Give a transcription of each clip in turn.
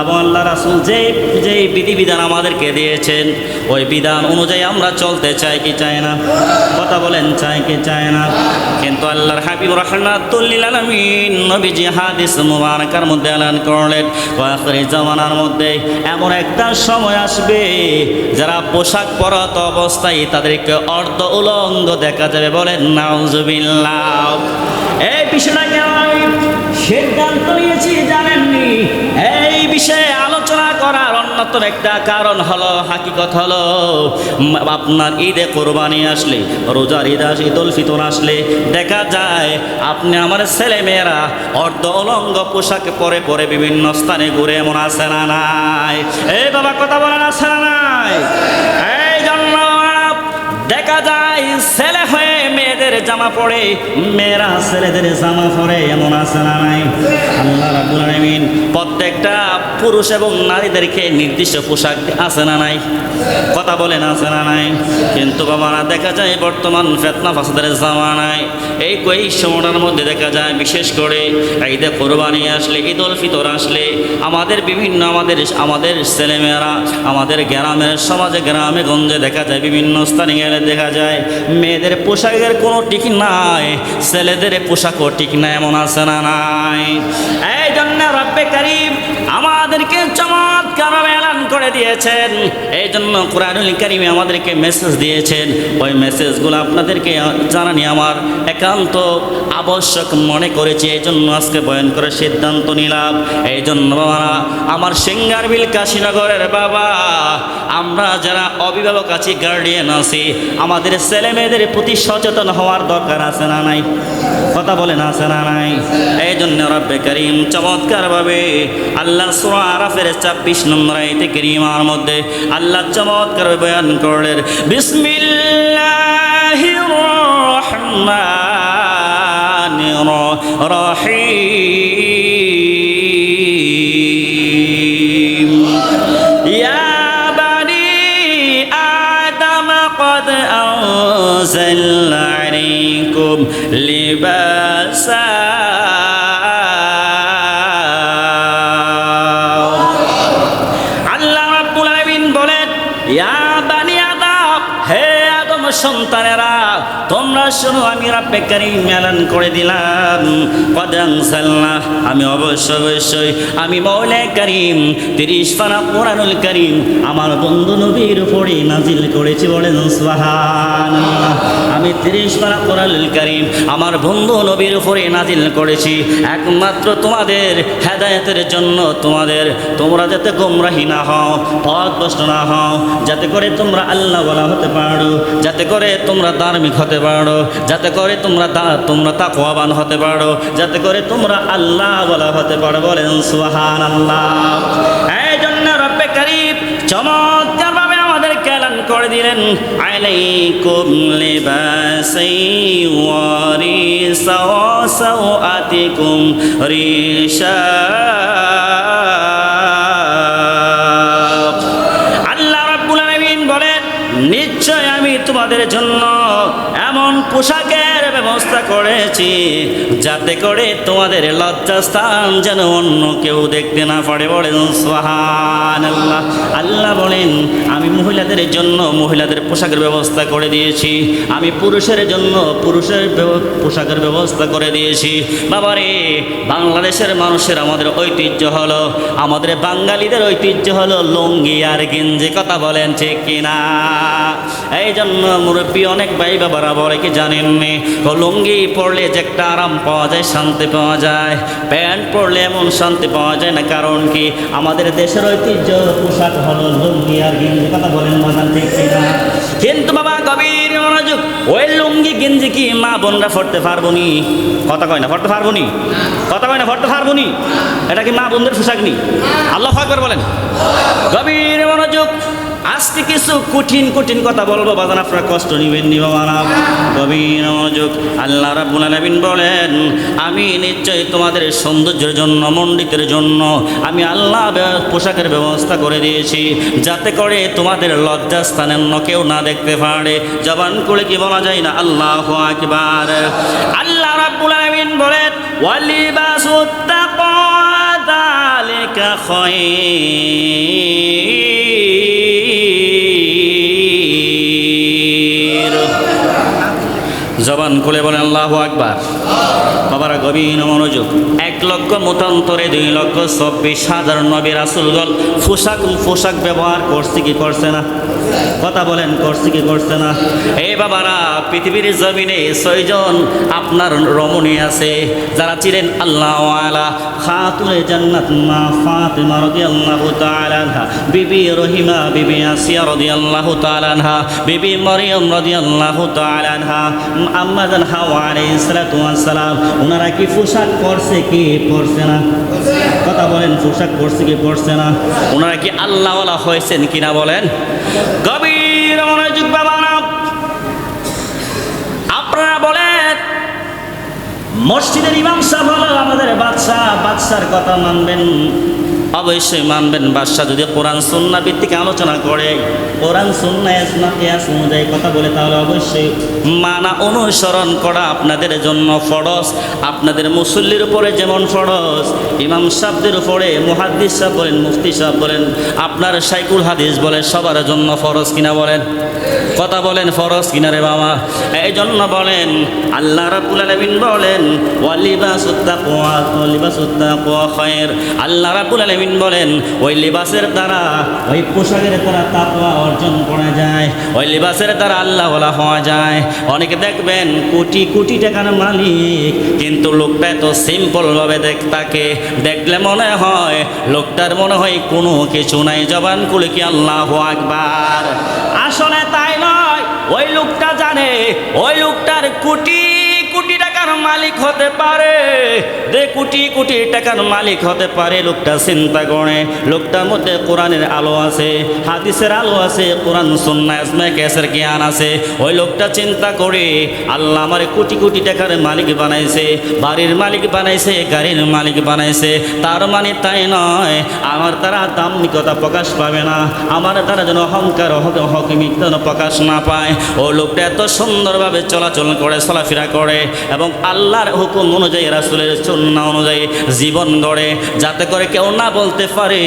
এবং আল্লাহ রাসুল যে যে বিধিবিধান আমাদেরকে দিয়েছেন, ওই বিধান অনুযায়ী আমরা চলতে চাই কি চাই না? কথা বলেন, চাই কি চাই না? কিন্তু আল্লাহর হাবিব রহমাতুল্লিল আলমিন নবীজি হাদিস মুবারকার মধ্যে এলান করলেন, ওয়াখরি জামানার মধ্যে এমন একটা সময় আসবে যারা পোশাক পরত অবস্থায় তাদেরকে অর্ধ উলঙ্গ দেখা যাবে। বলেন, নাউজুবিল্লাহ। এই বিষয়টাকে আমি সিদ্ধান্ত নিয়েছি বিষয়ে আলোচনা করার অন্যতম একটা কারণ হলো, হাকিকত হলো আপনার ঈদে কোরবানি আসলে, রোজার ঈদ আসে ঈদ ফিতর আসলে, দেখা যায় আপনি আমার ছেলে মেয়েরা অর্ধ অলঙ্গ পোশাক পরে পরে বিভিন্ন স্থানে ঘুরে এমন আসে না নাই? এই বাবা, কথা বলেন আসে না নাই? জামা পরে, মেয়েরা ছেলেদের জামা পরে, এমন আছে না নাই? আল্লাহ রাব্বুল আলামিন প্রত্যেকটা পুরুষ এবং নারীদেরকে নির্দিষ্ট পোশাক আছে না নাই? কথা বলেন, আছে না নাই? কিন্তু বাবারা, দেখা যায় বর্তমান ফেতনা ফাসাদের জামানায় এই কই সময়টার মধ্যে দেখা যায়, বিশেষ করে ঈদে কোরবানি আসলে ঈদ উল ফিতর আসলে, আমাদের বিভিন্ন আমাদের আমাদের ছেলেমেয়েরা, আমাদের গ্রামের, সমাজে, গ্রামে, গঞ্জে দেখা যায়, বিভিন্ন স্থানে গেলে দেখা যায়, মেয়েদের পোশাকের কোনো ঠিক নাই। ছেলেদের পোশাকও ঠিক নাই, এমন আছে না নাই? এই জন্য রব্বে করিম আমাদেরকে চমৎকার এলান করে দিয়েছেন। এই জন্য কোরআনুল করিমে আমাদেরকে মেসেজ দিয়েছেন। ওই মেসেজগুলো আপনাদেরকে জানানি আমার একান্ত আবশ্যক মনে করেছি। এই জন্য আজকে বয়ান করে সিদ্ধান্ত নিলাম। এই জন্য আমার সিঙ্গারবিল কাশীনগরের বাবা, আমরা যারা অভিভাবক আছি গার্ডিয়ান আছি, আমাদের ছেলে মেয়েদের প্রতি সচেতন হওয়ার দরকার আছে না নাই? কথা বলেন, আছে না নাই? এই জন্য রব্বে করিম চমৎকারভাবে আল্লাহ সুরা আরাফের ছাব্বিশ নম্বর আইতে করিমার মধ্যে আল্লাহ চমৎকার বয়ান করলেন বিসমিল্লাহির রহমানির রহিম يا بني آدم قد أنزلنا عليكم لباسا আমি মেলান করে দিলাম। আমি অবশ্য অবশ্যই, আমি মৌলা কারীম, তিরিশ পারা কোরআনুল কারীম, আমার বন্ধু নবীর উপরে নাজিল করেছি বলেন সুবহানাল্লাহ। আমি তিরিশ পারা কোরআনুল করিম, আমার বন্ধু নবীর উপরে নাজিল করেছি। একমাত্র তোমাদের হেদায়তের জন্য তোমাদের, তোমরা যাতে গোমরাহি না হও পথ ভ্রষ্ট না হও, যাতে করে তোমরা আল্লাহ বলা হতে পারো, যাতে করে তোমরা ধার্মিক হতে পারো, যাতে করে তোমরা তোমরা তাকওয়াবান হতে পারো। যাতে করে তোমরা আল্লাহ বলা হতে পারো। বলেন সুহান আল্লাহ এই জন্য রব্বে করিম চমৎকার ভাবে আমাদের কেলান করে দিলেন। আলাইকুম লিবাসাই ওয়ারি রিশা রাব্বুল আলামিন বলেন, নিশ্চয় আমি তোমাদের জন্য এমন পোশাকের ব্যবস্থা করেছি। যাতে করে তোমাদের লজ্জাস্থান যেন অন্য কেউ দেখতে না পারে বলেন সোহান আল্লাহ আল্লাহ বলেন, আমি মহিলাদের জন্য মহিলাদের পোশাকের ব্যবস্থা করে দিয়েছি। আমি পুরুষের জন্য পুরুষের পোশাকের ব্যবস্থা করে দিয়েছি। বাবারে, বাংলাদেশের মানুষের আমাদের ঐতিহ্য হলো, আমাদের বাঙালিদের ঐতিহ্য হলো লুঙ্গি আর গেঞ্জি, কথা বলেন ঠিক কিনা? এই জন্য মুরব্বী অনেক ভাই বাবারা বলে কি জানেননি ও লুঙ্গি পরলে যে একটা আরাম পাওয়া যায়, শান্তি পাওয়া যায়। প্যান্ট পরলে এমন শান্তি পাওয়া যায় না, কারণ কি আমাদের দেশের ঐতিহ্য, পোশাক হলো লুঙ্গি আর গেঞ্জি, কথা বলেন মজান ঠিক কিনা? কিন্তু বাবা গভীর মনোযোগ, ওই লুঙ্গি, গেঞ্জি কি মা বোনরা পড়তে পারব নি? কথা কয় না পড়তে পারব নি? কথা কয় না পড়তে পারব নি? এটা কি মা বোনদের পোশাক নি? আল্লাহ ফাকবার বলেন। গভীর মনোযোগ আজকে কিছু কঠিন কঠিন কথা বলব, বাজান আপনারা কষ্ট নিবেন নি বাবা না গভীর মনোযোগ। আল্লাহ রাব্বুল বলেন, আমি নিশ্চয়ই তোমাদের সৌন্দর্যের জন্য, মণ্ডিতের জন্য, আমি আল্লাহ পোশাকের ব্যবস্থা করে দিয়েছি, যাতে করে তোমাদের লজ্জাস্থানে অন্য কেউ না দেখতে পারে। জবান করে কি বলা যায় না? আল্লাহ আকবার। আল্লাহ রাব্বুল আলামিন বলেন, ওয়ালিবাসুত তাকওয়া যালিকা জবান খুলে বলেন, আল্লাহ আকবার। বাবারা গভীর মনোযোগ। এক লক্ষ মতান্তরে দুই লক্ষ চব্বিশ হাজার নবী রাসুলগণ পোশাক পোশাক ব্যবহার করছে কি করছে না? কথা বলেন, করছে কি করছে না? এই বাবারা, পৃথিবীর জমিনে ছয়জন আপনার রমণী আছে, যারা ছিলেন আল্লাহ আলা খাতুনে জান্নাত মা ফাতিমা রাদিয়াল্লাহু তাআলা আনহা, বিবি রহিমা, বিবি আসিয়া রাদিয়াল্লাহু তাআলা আনহা, বিবি মরিয়ম রাদিয়াল্লাহু তাআলা আনহা আম্মা জান হাওয়া ওনারা কি পোশাক পরছে, কি পরছে না? কথা বলেন, পোশাক পরছে, কি পরছে না? ওনারা কি আল্লাহওয়ালা হয়েছেন কিনা বলেন? গভীর বলেন, মসজিদের ইমাম সাহেব আমাদের বাদশাহ, বাদশার কথা মানবেন। অবশ্যই মানবেন বাদশাহ যদি কোরআন সুন্না ভিত্তিক আলোচনা করে, কোরআন সুন্না অনুযায়ী কথা বলে, তাহলে অবশ্যই মানা অনুসরণ করা আপনাদের জন্য ফরজ। আপনাদের মুসল্লির উপরে যেমন ফরজ, ইমাম সাহেবদের উপরে, মুহাদ্দিস সাহেব বলেন, মুফতি সাহেব বলেন, আপনার সাইকুল হাদিস বলে, সবার জন্য ফরজ কিনা বলেন? কথা বলেন, ফরজ কিনা রে বাবা? এই জন্য বলেন, আল্লাহ রাব্বুল আলামিন বলেন ওয়ালিবাসুত তাকওয়া ওয়ালিবাসুত তাকওয়া খায়র। আল্লাহ রাব্বুল আলামিন বলেন, ওই লিবাসের দ্বারা, ওই পোশাকের দ্বারা তাকওয়া অর্জন করা যায়, ওই লিবাসের দ্বারা ওয়ালা হওয়া যায়। অনেকে দেখবেন, কোটি কোটি টাকার মালিক, কিন্তু লোকটা এত সিম্পল ভাবে দেখ, তাকে দেখলে মনে হয়, লোকটার মনে হয় কোনো কিছু নাই, জবান খুলে কি আল্লাহ আকবার? আসলে তাই নয়, ওই লোকটা জানে, ওই লোকটার কোটি মালিক হতে পারে। দে কোটি কোটি টাকার মালিক হতে পারে। লোকটা চিন্তা করে। লোকটার মধ্যে কোরআনের আলো আছে, হাদিসের আলো আছে, কোরআন সুন্না গ্যাসের জ্ঞান আছে। ওই লোকটা চিন্তা করে, আল্লাহ আমার কোটি কোটি টাকার মালিক বানাইছে, বাড়ির মালিক বানাইছে, গাড়ির মালিক বানাইছে। তার মানে তাই নয়, আমার তারা দাম্মিকতা প্রকাশ পাবে না। আমার তারা যেন অহংকার প্রকাশ না পায়। ও লোকটা এত সুন্দরভাবে চলাচল করে, চলাফেরা করে এবং আল্লাহর হুকুম অনুযায়ী, রাসুলের চন্না অনুযায়ী জীবন গড়ে। যাতে করে কেউ না বলতে পারে,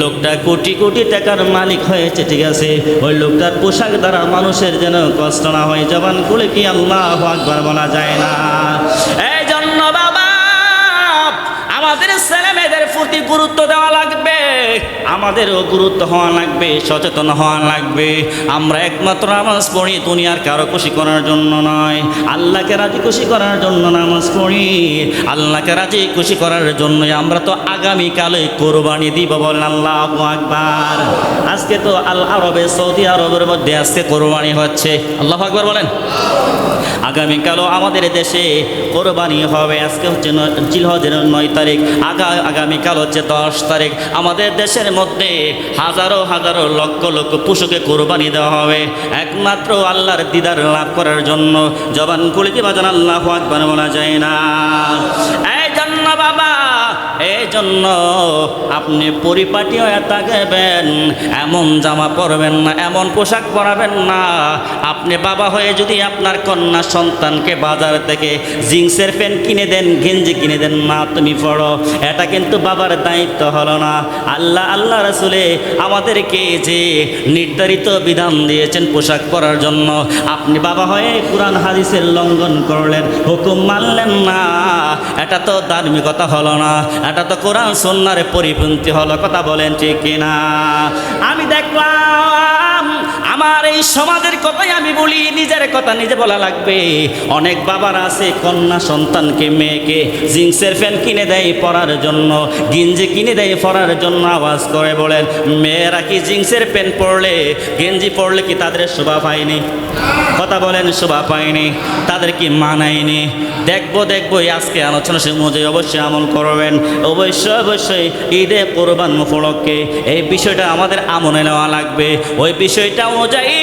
লোকটা কোটি কোটি টাকার মালিক হয়েছে, ঠিক আছে? ওই লোকটার পোশাক দ্বারা মানুষের যেন কষ্ট না হয় জবান খুলে কি আল্লাহ আকবার বলা যায় না? ছেলে মেয়েদের প্রতি গুরুত্ব দেওয়া লাগবে। আমাদেরও গুরুত্ব হওয়া লাগবে, সচেতন হওয়া লাগবে। আমরা একমাত্র নামাজ পড়ি দুনিয়ার কারও খুশি করার জন্য নয়। আল্লাহকে রাজি খুশি করার জন্য নামাজ পড়ি। আল্লাহকে রাজি খুশি করার জন্য আমরা তো আগামীকালে কোরবানি দিব বলেন আল্লাহ আকবার। আজকে তো আল আরবে সৌদি আরবের মধ্যে আজকে কোরবানি হচ্ছে। আল্লাহ আকবার বলেন। আগামীকালও আমাদের দেশে কোরবানি হবে। আজকে হচ্ছে জিলহজের নয় তারিখ। আগা আগামীকাল হচ্ছে দশ তারিখ। আমাদের দেশের মধ্যে হাজারো হাজারো লক্ষ লক্ষ পশুকে কোরবানি দেওয়া হবে। একমাত্র আল্লাহর দিদার লাভ করার জন্য জবান কুলিকে বাজান আল্লাহ আকবার বলা যায় না। এই জন্য বাবা এই জন্য আপনি পরিপাটি হয়ে থাকবেন, এমন জামা পরবেন না, এমন পোশাক পরাবেন না। আপনি বাবা হয়ে যদি আপনার কন্যা সন্তানকে বাজার থেকে জিন্সের প্যান্ট কিনে দেন, গেঞ্জি কিনে দেন, না তুমি পড়ো। এটা কিন্তু বাবার দায়িত্ব হলো না। আল্লাহ আল্লাহ রসুলে আমাদেরকে যে নির্ধারিত বিধান দিয়েছেন পোশাক পরার জন্য, আপনি বাবা হয়ে কোরআন, হাদিসের লঙ্ঘন করলেন, হুকুম মানলেন না। এটা তো ধার্মিকতা হলো না। এটা তো কোরআন সন্ন্যারে পরিপন্থী হলো, কথা বলেন ঠিক কিনা? আমি দেখলাম, আমার এই সমাজের কথাই আমি বলি, নিজের কথা নিজে বলা লাগবে। অনেক বাবার আছে, কন্যা সন্তানকে, মেয়েকে, জিন্সের প্যান্ট কিনে দেয় পরার জন্য, গেঞ্জি কিনে দেয় পরার জন্য, আওয়াজ করে বলেন, মেয়েরা কি জিন্সের প্যান্ট পরলে, গেঞ্জি পরলে কি তাদের শোভা পায়নি? কথা বলেন, শোভা পায়নি, তাদের কি মানায়নি? দেখব দেখব আজকে আলোচনা সে অনুযায়ী অবশ্যই আমল করবেন। অবশ্যই অবশ্যই ঈদে কোরবান উপলক্ষে এই বিষয়টা আমাদের আমনে নেওয়া লাগবে। ওই বিষয়টা অনুযায়ী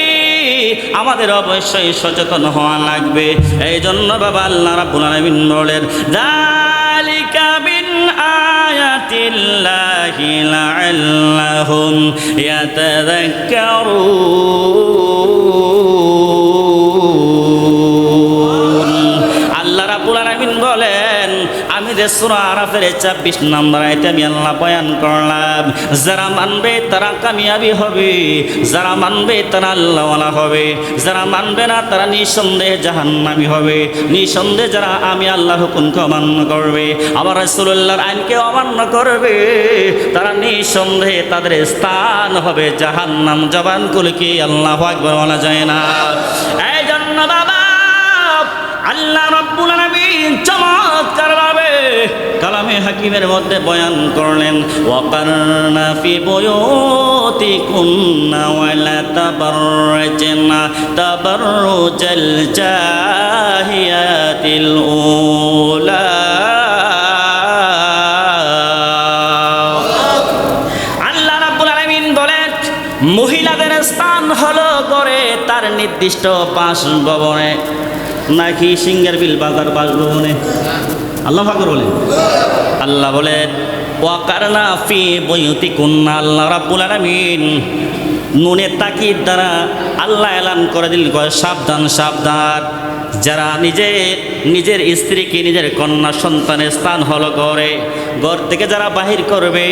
আমাদের অবশ্যই সচেতন হওয়া লাগবে। এই জন্য বাবা আল্লাহ রাব্বুল আলামিন বলেন, যালিকা মিন আয়াতিল্লাহি লাআল্লাহুম ইয়াতাযাক্কারুন। সুরা আরাফের ছাব্বিশ নম্বর আয়তে আমি আল্লাহ বয়ান করলাম, যারা মানবে তারা কামিয়াবি হবে, যারা মানবে তারা আল্লাহওয়ালা হবে, যারা মানবে না তারা নিঃসন্দেহে জাহান্নামি হবে, নিঃসন্দেহে যারা আমি আল্লাহর হুকুমকে অমান্য করবে আমার রসুল্লাহর আইনকে অমান্য করবে, তারা নিঃসন্দেহে তাদের স্থান হবে জাহান্নাম জবান কুল কি আল্লাহ একবার বলা যায় না। এই জন্য বাবা আল্লাহ রব্বুল আলামিন চমৎকার ভাবে কালামে হাকিমের মধ্যে বয়ান করলেন, ওয়াকারনা ফি বুয়ুতিকুন্না ওয়ালা তাবাররাজনা তাবাররুজাল জাহিয়াতিল উলা। মহিলাদের স্থান হলো করে তার নির্দিষ্ট বাসভবনে। নাকি সিঙ্গার বিল বাজার বাসভবনে আল্লাহ ফাকর বলেন। আল্লাহ বলেন, ওয়াকারনা ফি বইতি কুন্না আল্লাহ রাব্বুল আলামিন। নুনে তাকিদ দ্বারা আল্লাহ এলান করে দিল, কয়, সাবধান সাবধান। যারা নিজে, নিজের স্ত্রীকে নিজের কন্যা সন্তানের স্থান হল করে ঘর থেকে যারা বাহির করবে,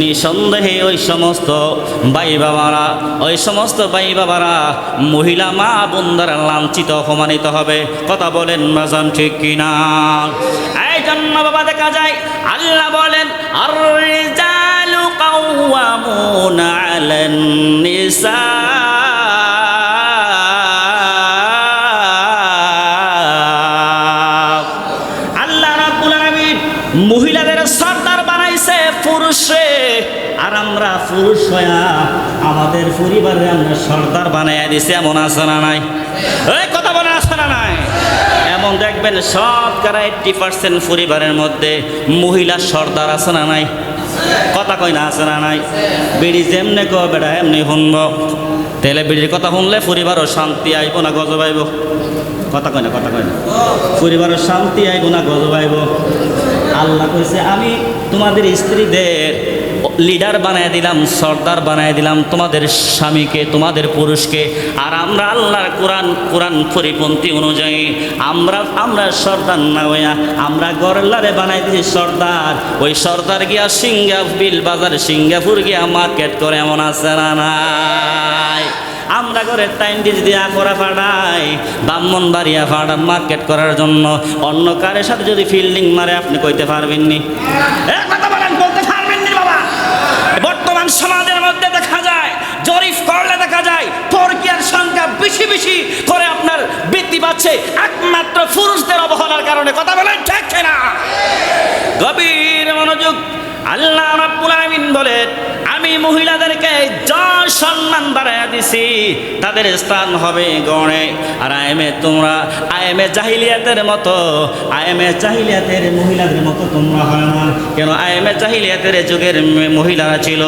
নিঃসন্দেহে ওই সমস্ত ভাই বাবারা ওই সমস্ত ভাই বাবারা মহিলা মা বোনদারা লাঞ্ছিত, অপমানিত হবে। কথা বলেন মাজান ঠিক কিনা? এই জন্য বাবা দেখা যায়, আল্লাহ বলেন আর রিজালু কাওয়ামুনা আলান আমরা পুরুষ হইয়া আমাদের পরিবারে আমরা সর্দার বানাইয়া দিছে, এমন আছে না নাই? এই কথা বলে না নাই? এমন দেখবেন শতকরা এইট্টি পার্সেন্ট পরিবারের মধ্যে মহিলা সর্দার আছে না নাই? কথা কই না আছে না নাই? বিড়ি যেমনে কো বেড়া এমনি শুনব। তেলে বিড়ির কথা শুনলে পরিবারও শান্তি আইব না গজব আইব? কথা কয় না কথা কয় না পরিবারের শান্তি আইব না গজব আইব? আল্লাহ কইছে, আমি তোমাদের স্ত্রীদের লিডার বানায় দিলাম, সর্দার বানায় দিলাম, তোমাদের স্বামীকে, তোমাদের পুরুষকে। আর আমরা আল্লাহর কোরআন কোরআন পরিপন্থী অনুযায়ী আমরা আমরা সর্দার না হইয়া আমরা গরল্লারে বানাই দিয়েছি সর্দার। ওই সর্দার গিয়া সিঙ্গা বিল বাজার, সিঙ্গাপুর গিয়া মার্কেট করে এমন আছে না নাই? আমরা ঘরের টাইম ডিজ দিয়া করা ফাড়াই ব্রাহ্মণ বাড়িয়া ফাড়া মার্কেট করার জন্য। অন্য কারের সাথে যদি ফিল্ডিং মারে, আপনি কইতে পারবেননি এ কথা বলেন বলতে পারবেননি বাবা বর্তমান সমাজের মধ্যে দেখা যায় জরিফ করলে দেখা যায় পরকিয়ার সংখ্যা বেশি বেশি করে আপনার বৃদ্ধি পাচ্ছে একমাত্র পুরুষদের অবহেলার কারণে। কথা বলেন, ঠিক না গভীর মনোযোগ আল্লাহ রাব্বুল আলামিন বলেন, আমি মহিলাদেরকে যা সম্মান বাড়াইয়া দিছি, তাদের স্থান হবে গণে আর আইএমএ তোমরা আইএমএ জাহিলিয়াতের মতো আইএমএ জাহিলিয়াতের মহিলাদের মতো তোমরা হয় না। কেন আইএমএ জাহিলিয়াতের যুগের মহিলারা ছিল,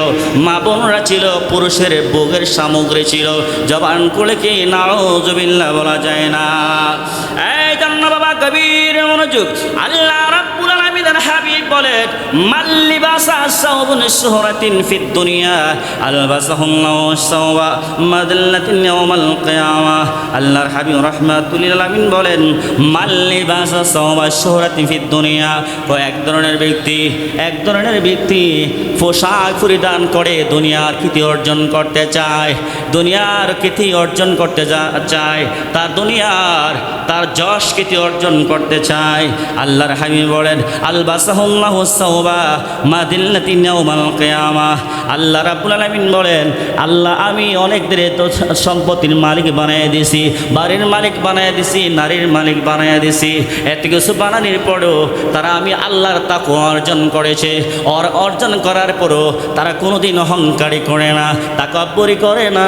মা বোনরা ছিল, পুরুষের ভোগের সামগ্রী ছিল। জবান করে কি নাউজুবিল্লাহ বলা যায় না? এই জন্য বাবা কবির মনোযোগ, আল্লাহ রাব্বুল হাবিব বলেন মাল্লিবাসা সাউবুন শুহরাতিন ফিদ দুনিয়া মাদাল্লাতিন ইয়াউমাল আল্লাহর হাবিব রাহমাতুল আলামিন বলেন মাল্লিবাসা ফিদ দুনিয়া। তো এক ধরনের ব্যক্তি, এক ধরনের ব্যক্তি পোশাক পরিধান করে দুনিয়ার খ্যাতি অর্জন করতে চায়, দুনিয়ার খ্যাতি অর্জন করতে চায়, তার দুনিয়ার, তার যশ খ্যাতি অর্জন করতে চায়। আল্লাহর হাবিব বলেন আলবাসাহুল্লাহু সাওবা মাদিল্লাতিন ইয়াউমাল কিয়ামা। আল্লাহ রাব্বুল আলামিন বলেন, আল্লাহ আমি অনেকদের তো সম্পত্তির মালিক বানিয়ে দিছি বাড়ির মালিক বানিয়ে দিছি নারীর মালিক বানিয়ে দিছি এত কিছু বানানোর পরেও তারা আমি আল্লাহর তাকু অর্জন করেছে। অর অর্জন করার পরও তারা কোনোদিন অহংকারী করে না, তাকব্বরি করে না,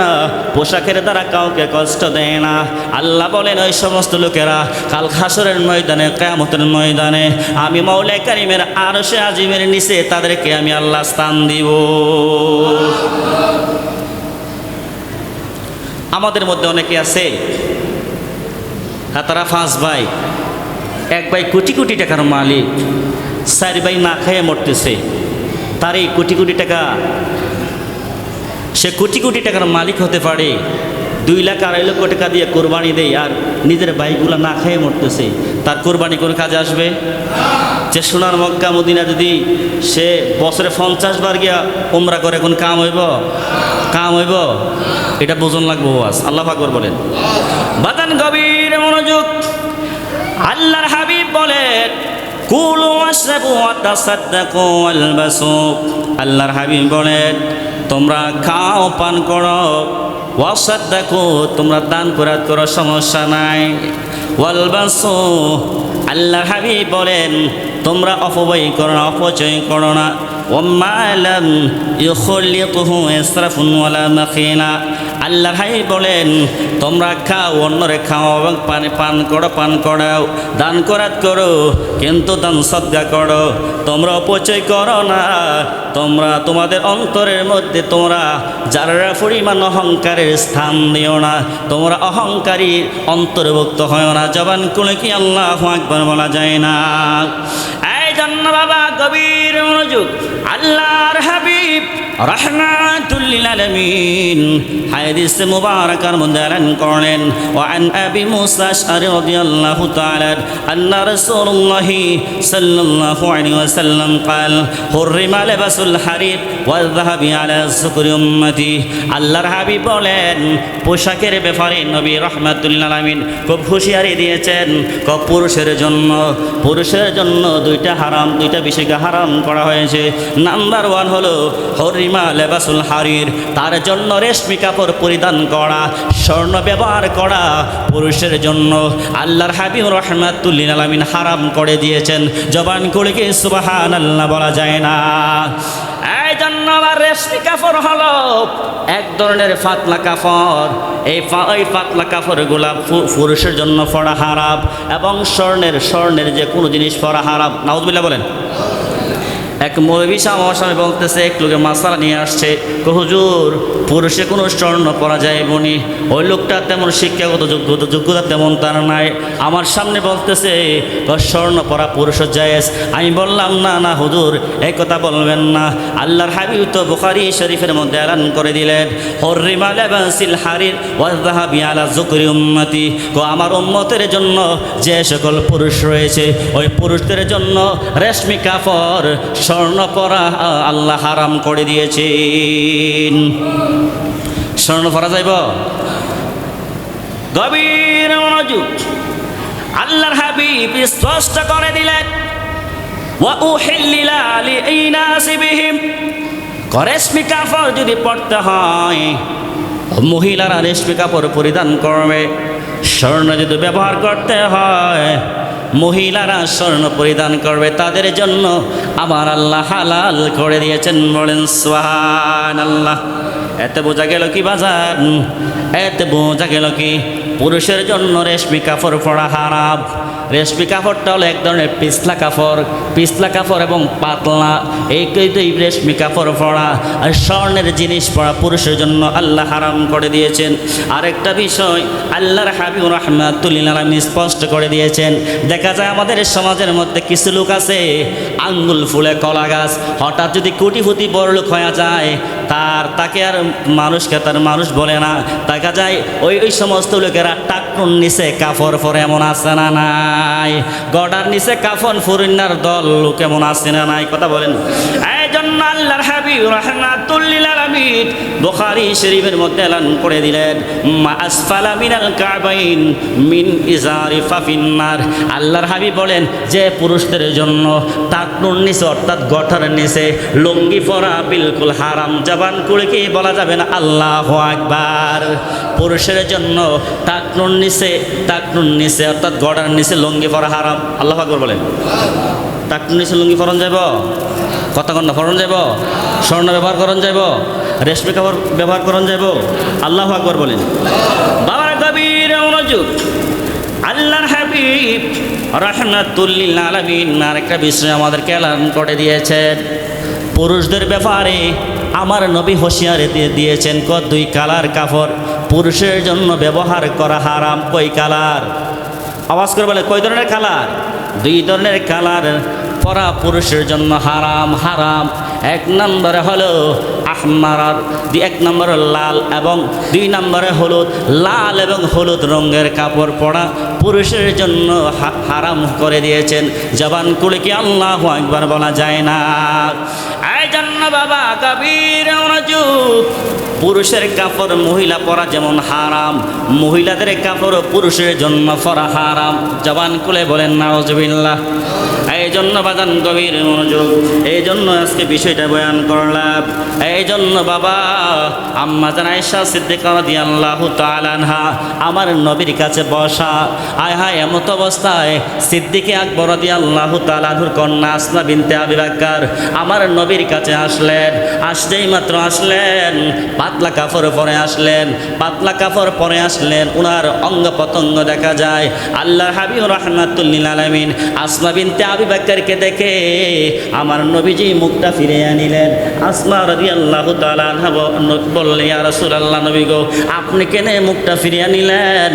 পোশাকের দ্বারা কাউকে কষ্ট দেয় না। আল্লাহ বলেন, ওই সমস্ত লোকেরা কাল খাসরের ময়দানে, কেয়ামতের ময়দানে আমি মৌলাই কারিমের আরশে আজিমের নিচে তাদেরকে আমি আল্লাহ স্থান দিব। আমাদের মধ্যে অনেকে আছে হ্যাঁ তারা পাঁচ ভাই, এক ভাই কোটি কোটি টাকার মালিক, চার ভাই না খেয়ে মরতেছে, তার এই কোটি কোটি টাকা, সে কোটি কোটি টাকার মালিক হতে পারে। দুই লাখ আড়াই লক্ষ টাকা দিয়ে কোরবানি দেয় আর নিজের বাইকগুলো না খেয়ে মরতেছে। তার কোরবানি কোন কাজে আসবে? যে সোনার মক্কা মদিনা যদি সে বছরে পঞ্চাশ বার গিয়া উমরা করে, কোন কাম হইব? কাম হইব? এটা বোঝন লাগবো আস আল্লাহ আকবর বলেন। বাদান গভীর মনোযোগ। আল্লাহর হাবিব বলেন, কুলু আশরাবু ওয়া তাসাদ্দাকু ওয়ালবাসু আল্লাহর হাবিব বলেন, তোমরা খাও, পান করো। ওয়াসাদ্দাকু, তোমরা দান করার করো সমস্যা নাই। ওয়ালবাসু আল্লাহ হাবিব বলেন, তোমরা অপব্যয় করো না, অপচয় করো না। ওমালাম ইউখলিতুহু ইসরাফুন ওয়ালা মাখিনা আল্লাহ ভাই বলেন, তোমরা খাও, অন্যরে খাও এবং পানি পান করো, পান করাও। দান করাত করো, কিন্তু দান সদ্গা করো। তোমরা অপচয় করো না। তোমরা তোমাদের অন্তরের মধ্যে তোমরা যারা পরিমাণ অহংকারের স্থান দিও না। তোমরা অহংকারী অন্তর্ভুক্ত হয় না। জবান কুলে কি আল্লাহ আকবর বলা যায় না? জন্য বাবা গভীর মনোযোগ আল্লাহর হাবিব রহমাতুল্লিল আলামিন হাদিস মুবারাকার মধ্যে এলান করেন وعن ابي موسى الاشعري رضي الله تعالى ان رسول الله صلى الله عليه وسلم قال حرم لباس الحرير والذهب على سكر امتي আল্লাহর হাবিব বলেন পোশাকের ব্যাপারে নবী রহমাতুল্লাহ আলামিন খুব হুঁশিয়ারি দিয়েছেন ক পুরুষের জন্য পুরুষের জন্য দুইটা হারাম দুইটা বিষয়কে হারাম করা হয়েছে নাম্বার ওয়ান হলো হরিমা লেবাসুল হারির, তার জন্য রেশমি কাপড় পরিধান করা, স্বর্ণ ব্যবহার করা পুরুষের জন্য। আল্লাহর হাবিব রহমাতুল্লিন আলামিন হারাম করে দিয়েছেন। জবান করে কি সুবাহান আল্লাহ বলা যায় না। এই জন্য আবার রেশমি কাপড় হলো এক ধরনের ফাতলা কাপড়। এই এই পাতলা কাপড়গুলা পু- পুরুষের জন্য পরা হারাপ এবং স্বর্ণের স্বর্ণের যে কোনো জিনিস পরা হারাপ নাউজবিল্লা বলেন। এক মৌলবী সাহ আমার সামনে বলতেছে, এক লোকে মাসালা নিয়ে আসছে। হুজুর, পুরুষে কোনো স্বর্ণ পরা যায় বনি। ওই লোকটা তেমন শিক্ষাগত যোগ্যতা যোগ্যতা তেমন তার নাই। আমার সামনে বলতেছে স্বর্ণ পরা পুরুষ জায়েজ। আমি বললাম, না না, হুজুর, এই কথা বলবেন না। আল্লাহর হাবিব তো বুখারি শরীফের মধ্যে এলান করে দিলেন হরিমা হারির ওয়াজাহাবি আলা জুকরি উম্মতি। কো, আমার উম্মতের জন্য যে সকল পুরুষ রয়েছে, ওই পুরুষদের জন্য রেশমি কাপড় স্বর্ণ পরা আল্লাহ হারাম করে দিয়েছেন। স্বর্ণ পরা যাইব? গভীর মনোযোগ। আল্লাহর হাবিব স্পষ্ট করে দিলেন রেশমি কাপড় যদি পড়তে হয়, মহিলারা রেশমি কাপড় পরিধান করবে। স্বর্ণ যদি ব্যবহার করতে হয় মহিলারা স্বর্ণ পরিধান করবে, তাদের জন্য আমার আল্লাহ হালাল করে দিয়েছেন। বলেন সোহান আল্লাহ এতে বোঝা গেল কি বাজার? এতে বোঝা গেল কি? পুরুষের জন্য রেশমি কাপড় পরা হারাম। রেশমি কাপড়টা হলো এক ধরনের পিছলা কাপড় পিছলা কাপড় এবং পাতলা। এই তো এই রেশমি কাপড় পরা আর স্বর্ণের জিনিস পরা পুরুষের জন্য আল্লাহ হারাম করে দিয়েছেন। আরেকটা বিষয়, আল্লাহর হাবিব রহমাতুল্লিল আলমী স্পষ্ট করে দিয়েছেন, দেখা যায় আমাদের সমাজের মধ্যে কিছু লোক আছে, আঙ্গুল ফুলে কলা গাছ, হঠাৎ যদি কোটিপতি বড় লোক হয়ে যায় তার, তাকে আর মানুষকে, তার মানুষ বলে না। দেখা যায় ওই ওই সমস্ত লোকেরা টাকুন নিচে কাফর পরে এমন আছে না নাই? গডার নিচে কাফন ফুরিনার দল লোক এমন আছে না নাই? কথা বলেন। জন্য আল্লাহর হাবিব রহমাতুল্লিল আলামিন বুখারী শরীফের মধ্যে এলান করে দিলেন, মা আসফালা মিনাল কাবাইন মিন ইজারি ফাফিন্নার আল্লাহর হাবিব বলেন, যে পুরুষদের জন্য টাকনুর নিচে অর্থাৎ গঠার নিচে লুঙ্গি পরা বিলকুল হারাম, জবান করে কি বলা যাবে না? আল্লাহ আকবার। পুরুষের জন্য টাকনুর নিচে টাকনুর নিচে অর্থাৎ গড়ার নিচে লুঙ্গি পরা হারাম। আল্লাহ আকবর বলেন। টাকনুর নিচে লুঙ্গি পরন যাব কথা কন্যা পরন যাব স্বর্ণ ব্যবহার করন যাব রেশমি কাপড় ব্যবহার করন যাব আল্লাহ আকবর বলেন। বাবার গভীর মনোযোগ, আল্লাহর হাবিব রহমাতুল্লিল আলমিন আরেকটা বিষয় আমাদেরকে এলান করে দিয়েছেন। পুরুষদের ব্যাপারে আমার নবী হুঁশিয়ারি দিয়ে দিয়েছেন, ক দুই কালার কাপড়, পুরুষের জন্য ব্যবহার করা হারাম, কই কালার? আওয়াজ করে বলে, কই ধরনের কালার? দুই ধরনের কালার পরা পুরুষের জন্য হারাম হারাম। এক নম্বরে হলো আহমার দুই এক নম্বরে লাল এবং দুই নম্বরে হলুদ। লাল এবং হলুদ রঙের কাপড় পরা পুরুষের জন্য হারাম করে দিয়েছেন। জবান কুলে কি আল্লাহ একবার বলা যায় না? এই জন্য বাবা কবির পুরুষের কাপড় মহিলা পরা যেমন হারাম, মহিলাদের কাপড় পুরুষের জন্য পরা হারাম। জবান কুলে বলেন নাওজবিল্লাহ জন্য বাজান গভীর মনোযোগ। এই জন্য আজকে বিষয়টা বয়ান করলাম। এই জন্য বাবা, আম্মা জান আয়েশা সিদ্দিকা রাদিয়াল্লাহু তাআলা আনহা আমার নবীর কাছে বসা। আয় হায়, এমত অবস্থায় সিদ্দিকে আকবর রাদিয়াল্লাহু তাআলা আনহুর কন্যা আসনা বিনতে আবি বকর আমার নবীর কাছে আসলেন। আসতেই মাত্র আসলেন, পাতলা কাপড় পরে আসলেন, পাতলা কাপড় পরে আসলেন, উনার অঙ্গ পতঙ্গ দেখা যায়। আল্লাহ হাবিব রহমাতুল্লিল আলমিন আসমা বিনতে আবি বাক্কারকে দেখে আমার নবীজি মুখটা ফিরে আনিলেন। আসমা রদি আল্লাহ বললে রসুল আল্লাহ নবী গো, আপনি কেনে মুখটা ফিরে আনিলেন?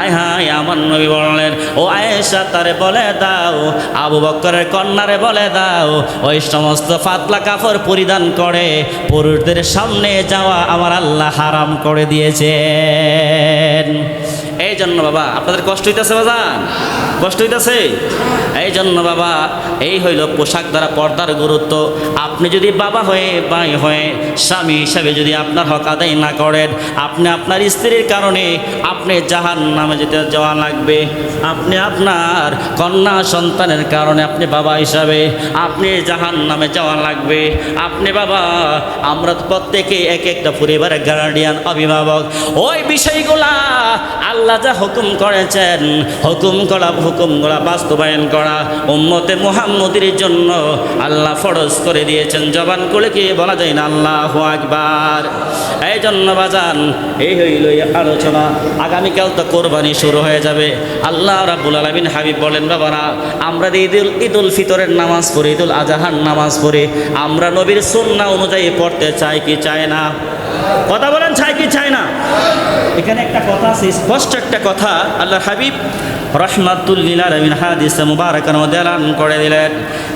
আয় হায়, আমার নবী বললেন, ও আয়েশা, তারে বলে দাও, আবু বক্করের কন্যারে বলে দাও, ওই সমস্ত পাতলা কাপড় পরিধান করে পুরুষদের সামনে যাওয়া আমার আল্লাহ হারাম করে দিয়েছেন। এই জন্য বাবা, আপনাদের কষ্ট হইতেছে বাজান? কষ্ট হইতেছে? এই জন্য বাবা, এই হইল পোশাক দ্বারা পর্দার গুরুত্ব। আপনি যদি বাবা হয়ে, ভাই হয়ে, স্বামী হিসাবে যদি আপনার হক আদায় না করেন, আপনি আপনার স্ত্রীর কারণে আপনি জাহান নামে যেতে যাওয়া লাগবে। আপনি আপনার কন্যা সন্তানের কারণে আপনি বাবা হিসাবে আপনি জাহান নামে যাওয়া লাগবে। আপনি বাবা, আমরা প্রত্যেকে এক একটা পরিবারের গার্ডিয়ান অভিভাবক। ওই বিষয়গুলা আল্লাহ যা হুকুম করেছেন, হুকুম করা হুকুম করা, বাস্তবায়ন করা, উম্মতে মুহাম্মদের জন্য আল্লাহ ফরজ করে দিয়েছেন। জবান করে কি বলা যায় না? আল্লাহ আকবার। এই জন্য বাজান, এই হইল আলোচনা। আগামীকাল তো কোরবানি শুরু হয়ে যাবে। আল্লাহ রাব্বুল আলামিন হাবিব বলেন, বাবারা, আমরা ঈদুল ঈদুল ফিতরের নামাজ পড়ি, ঈদুল আজহার নামাজ পড়ি, আমরা নবীর সুন্নাহ অনুযায়ী পড়তে চাই কি চায় না? কথা বলেন চাই কি চাই না? এখানে একটা কথা আছে, স্পষ্ট একটা কথা আল্লাহ হাবিব রহমাতুল্লিল আলমিন হাদিসে মুবারকান দেলান করে দিলেন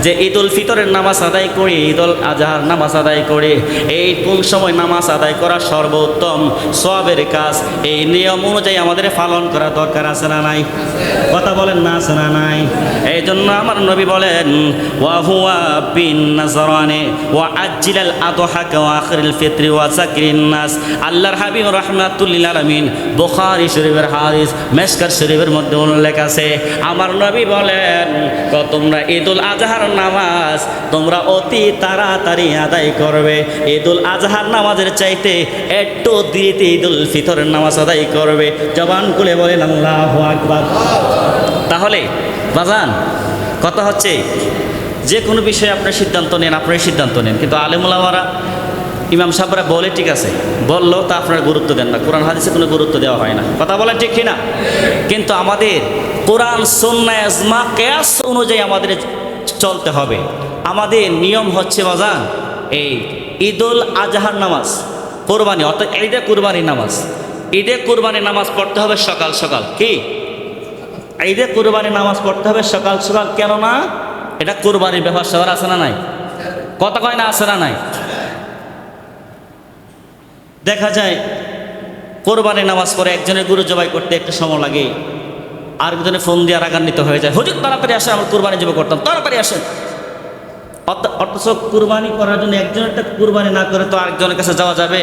যে ঈদ উল ফিতরের নামাজ আদায় করি ঈদ উল আজহার নামাজ আদায় করি। এই কোন সময় নামাজ আদায় করা সর্বোত্তম? সবের কাজ। এই নিয়ম অনুযায়ী আমাদের পালন করা দরকার আছে না নাই? কথা বলেন না আছে না নাই? এই জন্য আমার নবী বলেন, ওয়া হুয়া বিন নাজরানে ওয়া আজ্জিলাল আদহাকা ওয়া আখিরিল ফিত্রি ওয়া জাকিরিন নাস। আল্লাহর হাবিব রহমাতুল্লিল আলামিন বুখারী শরীফের হাদিস, মেশকার শরীফের মধ্যে উল্লেখ আছে আমার নবী বলেন তোমরা ঈদুল আজহার নামাজ, তোমরা অতি তাড়াতাড়ি আদায় করবে। ঈদুল আজহার নামাজের চাইতে একটু দেরিতে ঈদুল ফিতরের নামাজ আদায় করবে। জবান খুলে বলেন, আল্লাহু আকবার। তাহলে, বাজান, কথা হচ্ছে, যে কোনো বিষয়ে আপনার সিদ্ধান্ত নেন আপনার সিদ্ধান্ত নেন। কিন্তু আলেমুলামারা ইমাম সাহেবরা বলে, ঠিক আছে। বলল, তা আপনারা গুরুত্ব দেন না। কোরআন, হাদিসে কোনো গুরুত্ব দেওয়া হয় না। কথা বলেন ঠিক কিনা? কিন্তু আমাদের কোরআন সন্না এজমা অনুযায়ী আমাদের চলতে হবে। আমাদের নিয়ম হচ্ছে বাজান এই ঈদুল আজহার নামাজ, কোরবানি, অর্থাৎ ঈদে কুরবানির নামাজ। ঈদে কুরবানির নামাজ পড়তে হবে সকাল সকাল। কি? ঈদে কুরবানির নামাজ পড়তে হবে সকাল সকাল। কেননা এটা কুরবানির ব্যাপার, সবার আছে না নাই? কথা কয় না, আছে না নাই? দেখা যায়, কোরবানির নামাজ পড়ে একজনের গুরু জবাই করতে একটু সময় লাগে আরেকজনের ফোন দিয়ে রাগান্বিত হয়ে যায়, হুজুর, তাড়াতাড়ি আসে আমার কোরবানি জবাই করতাম, তাড়াতাড়ি আসে অথচ কুরবানি করার জন্য একজনেরটা কুরবানি না করে তো আরেকজনের কাছে যাওয়া যাবে?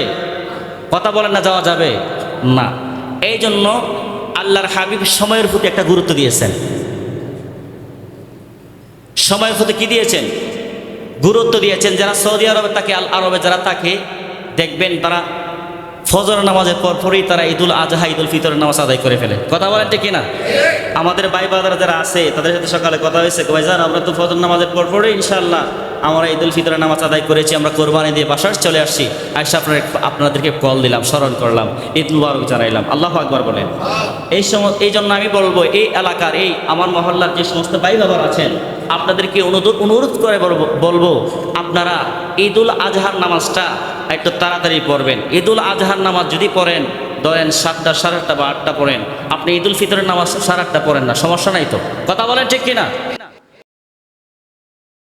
কথা বলেন না, যাওয়া যাবে? না। এই জন্য আল্লাহর হাবিব সময়ের প্রতি একটা গুরুত্ব দিয়েছেন। সময়ের প্রতি কি দিয়েছেন? গুরুত্ব দিয়েছেন, যারা সৌদি আরবে তাকে আল আরবে যারা থাকে, দেখবেন তারা ফজর নামাজের পর পরই তারা ঈদুল আজহা, ঈদুল ফিতরের নামাজ আদায় করে ফেলে। কথা বলেন ঠিক কিনা? আমাদের ভাই বাদারা যারা আছে, তাদের সাথে সকালে কথা হয়েছে ভাই যান আমরা তো ফজর নামাজের পর পরে ইনশাল্লাহ আমরা ঈদুল ফিতরের নামাজ আদায় করেছি, আমরা কোরবানি দিয়ে বাসার চলে আসছি। আইসা আপনার আপনাদেরকে কল দিলাম, স্মরণ করলাম, ঈদ মুবারক জানাইলাম। আল্লাহ আকবর বলেন। এই সময় এই জন্য আমি বলব, এই এলাকার, এই আমার মহল্লার যে সমস্ত ভাই বাবার আছেন, আপনাদেরকে অনুরোধ অনুরোধ করে বলব বলব, আপনারা ঈদুল আজহার নামাজটা একটু তাড়াতাড়ি পড়বেন। ঈদুল আজহার নামাজ যদি পড়েন, ধরেন সাতটা, সাড়ে আটটা বা আটটা পড়েন, আপনি ঈদুল ফিতরের নামাজ সাড়ে আটটা পড়েন না, সমস্যা নাই তো। কথা বলেন ঠিক কিনা?